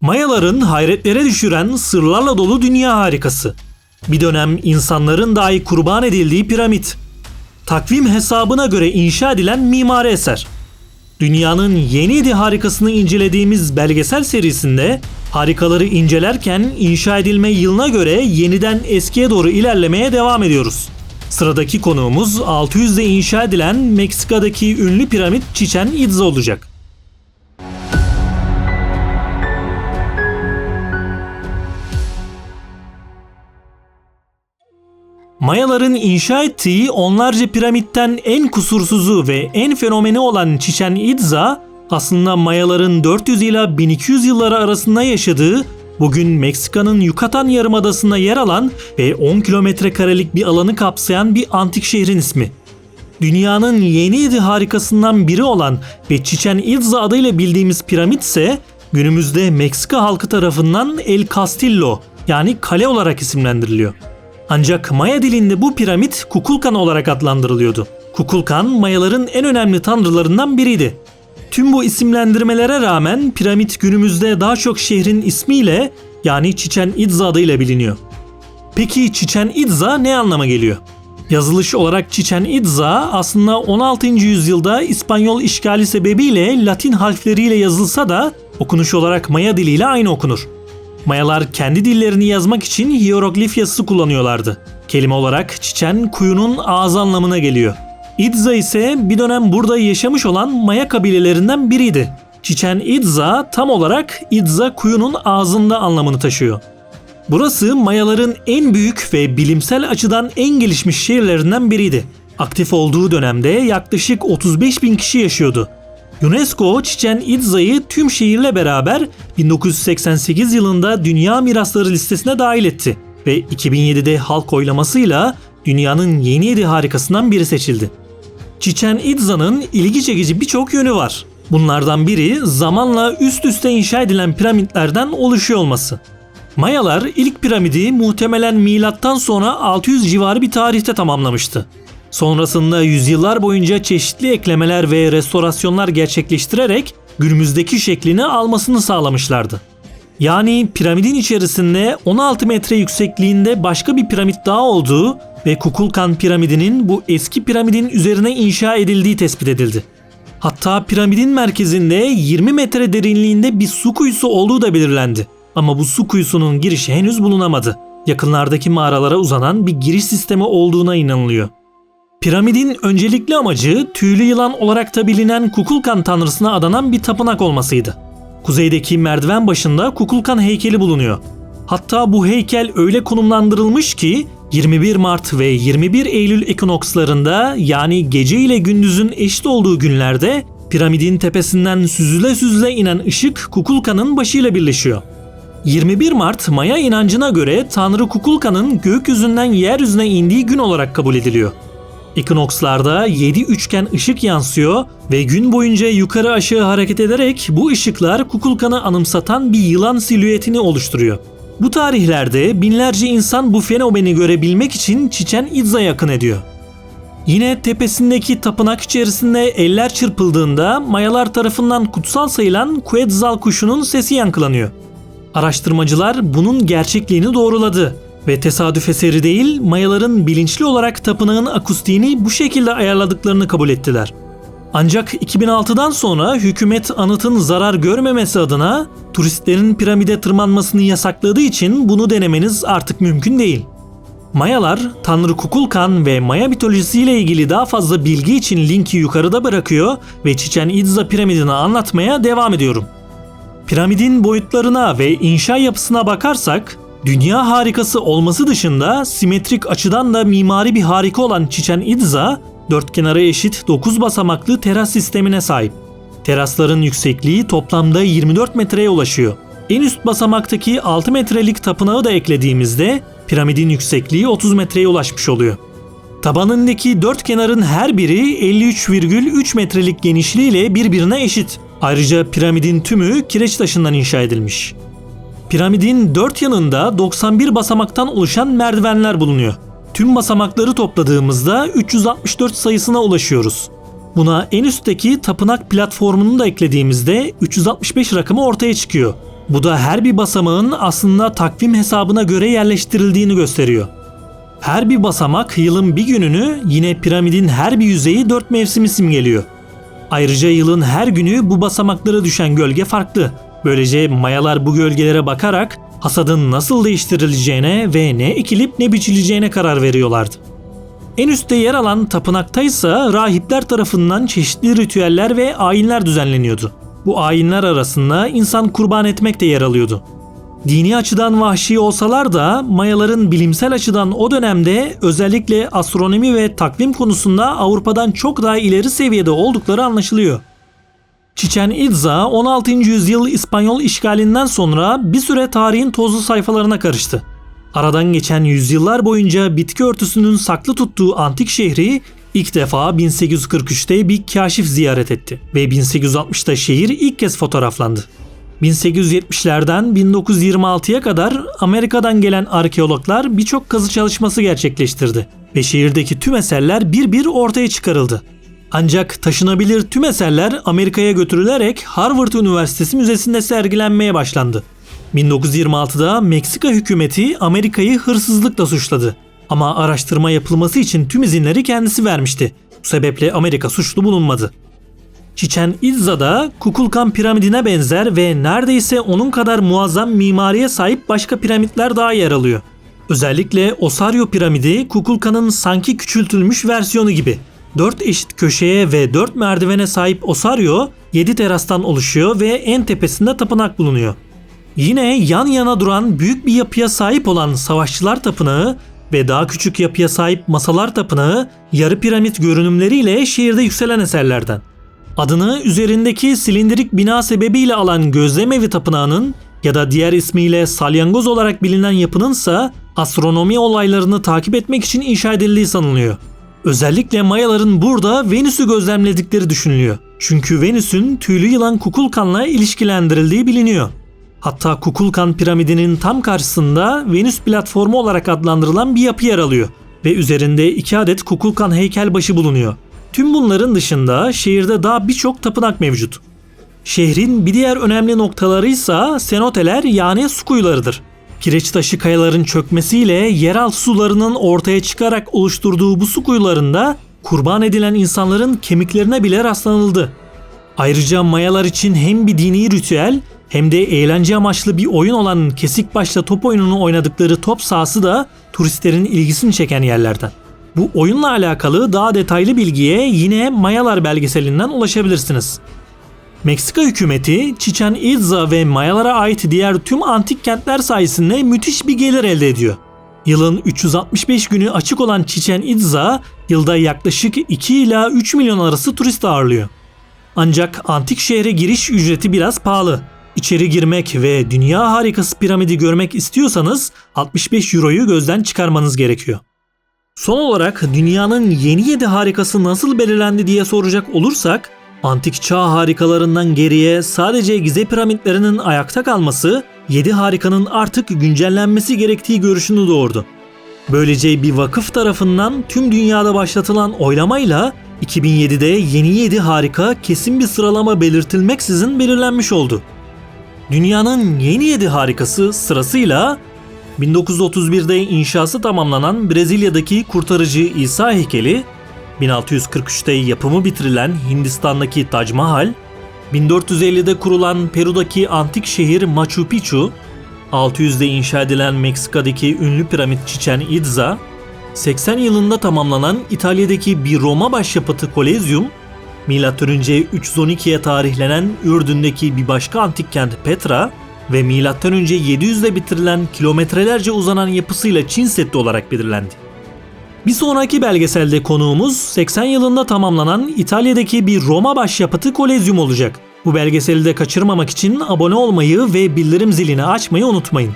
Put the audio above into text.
Mayaların hayretlere düşüren sırlarla dolu dünya harikası. Bir dönem insanların dahi kurban edildiği piramit. Takvim hesabına göre inşa edilen mimari eser. Dünyanın yeniydi harikasını incelediğimiz belgesel serisinde harikaları incelerken inşa edilme yılına göre yeniden eskiye doğru ilerlemeye devam ediyoruz. Sıradaki konuğumuz 600'de inşa edilen Meksika'daki ünlü piramit Chichen Itza olacak. Mayaların inşa ettiği onlarca piramitten en kusursuzu ve en fenomeni olan Chichen Itza aslında Mayaların 400 ila 1200 yılları arasında yaşadığı bugün Meksika'nın Yucatan Yarımadası'nda yer alan ve 10 kilometre karelik bir alanı kapsayan bir antik şehrin ismi. Dünyanın yeniydi harikasından biri olan ve Chichen Itza adıyla bildiğimiz piramit ise günümüzde Meksika halkı tarafından El Castillo yani kale olarak isimlendiriliyor. Ancak Maya dilinde bu piramit Kukulkan olarak adlandırılıyordu. Kukulkan Mayaların en önemli tanrılarından biriydi. Tüm bu isimlendirmelere rağmen piramit günümüzde daha çok şehrin ismiyle yani Chichen Itza adıyla biliniyor. Peki Chichen Itza ne anlama geliyor? Yazılış olarak Chichen Itza aslında 16. yüzyılda İspanyol işgali sebebiyle Latin harfleriyle yazılsa da okunuş olarak Maya diliyle aynı okunur. Mayalar kendi dillerini yazmak için hieroglif yazısı kullanıyorlardı. Kelime olarak çiçen kuyunun ağzı anlamına geliyor. Idza ise bir dönem burada yaşamış olan Maya kabilelerinden biriydi. Çiçen Idza tam olarak Idza kuyunun ağzında anlamını taşıyor. Burası Mayaların en büyük ve bilimsel açıdan en gelişmiş şehirlerinden biriydi. Aktif olduğu dönemde yaklaşık 35 bin kişi yaşıyordu. UNESCO Chichen Itza'yı tüm şehirle beraber 1988 yılında Dünya Mirasları listesine dahil etti ve 2007'de halk oylamasıyla dünyanın yeni yedi harikasından biri seçildi. Chichen Itza'nın ilgi çekici birçok yönü var. Bunlardan biri zamanla üst üste inşa edilen piramitlerden oluşuyor olması. Mayalar ilk piramidi muhtemelen milattan sonra 600 civarı bir tarihte tamamlamıştı. Sonrasında yüzyıllar boyunca çeşitli eklemeler ve restorasyonlar gerçekleştirerek günümüzdeki şeklini almasını sağlamışlardı. Yani piramidin içerisinde 16 metre yüksekliğinde başka bir piramit daha olduğu ve Kukulkan piramidinin bu eski piramidin üzerine inşa edildiği tespit edildi. Hatta piramidin merkezinde 20 metre derinliğinde bir su kuyusu olduğu da belirlendi. Ama bu su kuyusunun girişi henüz bulunamadı. Yakınlardaki mağaralara uzanan bir giriş sistemi olduğuna inanılıyor. Piramidin öncelikli amacı tüylü yılan olarak da bilinen Kukulkan tanrısına adanan bir tapınak olmasıydı. Kuzeydeki merdiven başında Kukulkan heykeli bulunuyor. Hatta bu heykel öyle konumlandırılmış ki 21 Mart ve 21 Eylül ekinokslarında yani gece ile gündüzün eşit olduğu günlerde piramidin tepesinden süzüle süzüle inen ışık Kukulkan'ın başıyla birleşiyor. 21 Mart Maya inancına göre Tanrı Kukulkan'ın gökyüzünden yeryüzüne indiği gün olarak kabul ediliyor. Ekinokslarda 7 üçgen ışık yansıyor ve gün boyunca yukarı aşağı hareket ederek bu ışıklar Kukulkan'ı anımsatan bir yılan silüetini oluşturuyor. Bu tarihlerde binlerce insan bu fenomeni görebilmek için Çiçen Itza yakın ediyor. Yine tepesindeki tapınak içerisinde eller çırpıldığında Mayalar tarafından kutsal sayılan Quetzal kuşunun sesi yankılanıyor. Araştırmacılar bunun gerçekliğini doğruladı ve tesadüf eseri değil, Mayaların bilinçli olarak tapınağın akustiğini bu şekilde ayarladıklarını kabul ettiler. Ancak 2006'dan sonra hükümet anıtın zarar görmemesi adına turistlerin piramide tırmanmasını yasakladığı için bunu denemeniz artık mümkün değil. Mayalar, Tanrı Kukulkan ve Maya mitolojisiyle ilgili daha fazla bilgi için linki yukarıda bırakıyor ve Chichen Itza piramidini anlatmaya devam ediyorum. Piramidin boyutlarına ve inşa yapısına bakarsak Dünya harikası olması dışında simetrik açıdan da mimari bir harika olan Chichen Itza, dört kenara eşit 9 basamaklı teras sistemine sahip. Terasların yüksekliği toplamda 24 metreye ulaşıyor. En üst basamaktaki 6 metrelik tapınağı da eklediğimizde piramidin yüksekliği 30 metreye ulaşmış oluyor. Tabanındaki dört kenarın her biri 53,3 metrelik genişliğiyle birbirine eşit. Ayrıca piramidin tümü kireç taşından inşa edilmiş. Piramidin dört yanında 91 basamaktan oluşan merdivenler bulunuyor. Tüm basamakları topladığımızda 364 sayısına ulaşıyoruz. Buna en üstteki tapınak platformunu da eklediğimizde 365 rakamı ortaya çıkıyor. Bu da her bir basamağın aslında takvim hesabına göre yerleştirildiğini gösteriyor. Her bir basamak yılın bir gününü yine piramidin her bir yüzeyi dört mevsimi simgeliyor. Ayrıca yılın her günü bu basamaklara düşen gölge farklı. Böylece Mayalar bu gölgelere bakarak hasadın nasıl değiştirileceğine ve ne ekilip ne biçileceğine karar veriyorlardı. En üstte yer alan tapınakta ise rahipler tarafından çeşitli ritüeller ve ayinler düzenleniyordu. Bu ayinler arasında insan kurban etmek de yer alıyordu. Dini açıdan vahşi olsalar da Mayaların bilimsel açıdan o dönemde özellikle astronomi ve takvim konusunda Avrupa'dan çok daha ileri seviyede oldukları anlaşılıyor. Chichen Itza 16. yüzyıl İspanyol işgalinden sonra bir süre tarihin tozlu sayfalarına karıştı. Aradan geçen yüzyıllar boyunca bitki örtüsünün saklı tuttuğu antik şehri ilk defa 1843'te bir kaşif ziyaret etti ve 1860'da şehir ilk kez fotoğraflandı. 1870'lerden 1926'ya kadar Amerika'dan gelen arkeologlar birçok kazı çalışması gerçekleştirdi ve şehirdeki tüm eserler bir bir ortaya çıkarıldı. Ancak taşınabilir tüm eserler Amerika'ya götürülerek Harvard Üniversitesi Müzesi'nde sergilenmeye başlandı. 1926'da Meksika hükümeti Amerika'yı hırsızlıkla suçladı. Ama araştırma yapılması için tüm izinleri kendisi vermişti. Bu sebeple Amerika suçlu bulunmadı. Chichen Itza'da Kukulkan piramidine benzer ve neredeyse onun kadar muazzam mimariye sahip başka piramitler daha yer alıyor. Özellikle Osario piramidi Kukulkan'ın sanki küçültülmüş versiyonu gibi. 4 eşit köşeye ve 4 merdivene sahip Osario 7 terastan oluşuyor ve en tepesinde tapınak bulunuyor. Yine yan yana duran büyük bir yapıya sahip olan Savaşçılar Tapınağı ve daha küçük yapıya sahip Masalar Tapınağı yarı piramit görünümleriyle şehirde yükselen eserlerden. Adını üzerindeki silindirik bina sebebiyle alan Gözlemevi Tapınağı'nın ya da diğer ismiyle salyangoz olarak bilinen yapının ise astronomi olaylarını takip etmek için inşa edildiği sanılıyor. Özellikle Mayaların burada Venüs'ü gözlemledikleri düşünülüyor. Çünkü Venüs'ün tüylü yılan Kukulkan'la ilişkilendirildiği biliniyor. Hatta Kukulkan piramidinin tam karşısında Venüs platformu olarak adlandırılan bir yapı yer alıyor ve üzerinde iki adet Kukulkan heykelbaşı bulunuyor. Tüm bunların dışında şehirde daha birçok tapınak mevcut. Şehrin bir diğer önemli noktaları ise senoteler yani su kuyularıdır. Kireç taşı kayaların çökmesiyle yeraltı sularının ortaya çıkarak oluşturduğu bu su kuyularında kurban edilen insanların kemiklerine bile rastlanıldı. Ayrıca Mayalar için hem bir dini ritüel hem de eğlence amaçlı bir oyun olan kesik başla top oyununu oynadıkları top sahası da turistlerin ilgisini çeken yerlerden. Bu oyunla alakalı daha detaylı bilgiye yine Mayalar belgeselinden ulaşabilirsiniz. Meksika hükümeti Chichen Itza ve Mayalara ait diğer tüm antik kentler sayesinde müthiş bir gelir elde ediyor. Yılın 365 günü açık olan Chichen Itza yılda yaklaşık 2 ila 3 milyon arası turist ağırlıyor. Ancak antik şehre giriş ücreti biraz pahalı. İçeri girmek ve dünya harikası piramidi görmek istiyorsanız 65 euroyu gözden çıkarmanız gerekiyor. Son olarak dünyanın yeni 7 harikası nasıl belirlendi diye soracak olursak, antik çağ harikalarından geriye sadece Gize piramitlerinin ayakta kalması 7 harikanın artık güncellenmesi gerektiği görüşünü doğurdu. Böylece bir vakıf tarafından tüm dünyada başlatılan oylamayla 2007'de yeni 7 harika kesin bir sıralama belirtilmeksizin belirlenmiş oldu. Dünyanın yeni 7 harikası sırasıyla 1931'de inşası tamamlanan Brezilya'daki kurtarıcı İsa heykeli, 1643'te yapımı bitirilen Hindistan'daki Taj Mahal, 1450'de kurulan Peru'daki antik şehir Machu Picchu, 600'de inşa edilen Meksika'daki ünlü piramit Chichen Itza, 80 yılında tamamlanan İtalya'daki bir Roma başyapıtı Kolezyum, M.Ö. 312'ye tarihlenen Ürdün'deki bir başka antik kent Petra ve M.Ö. 700'de bitirilen kilometrelerce uzanan yapısıyla Çin Seddi olarak belirlendi. Bir sonraki belgeselde konuğumuz 80 yılında tamamlanan İtalya'daki bir Roma başyapıtı Kolezyum olacak. Bu belgeseli de kaçırmamak için abone olmayı ve bildirim zilini açmayı unutmayın.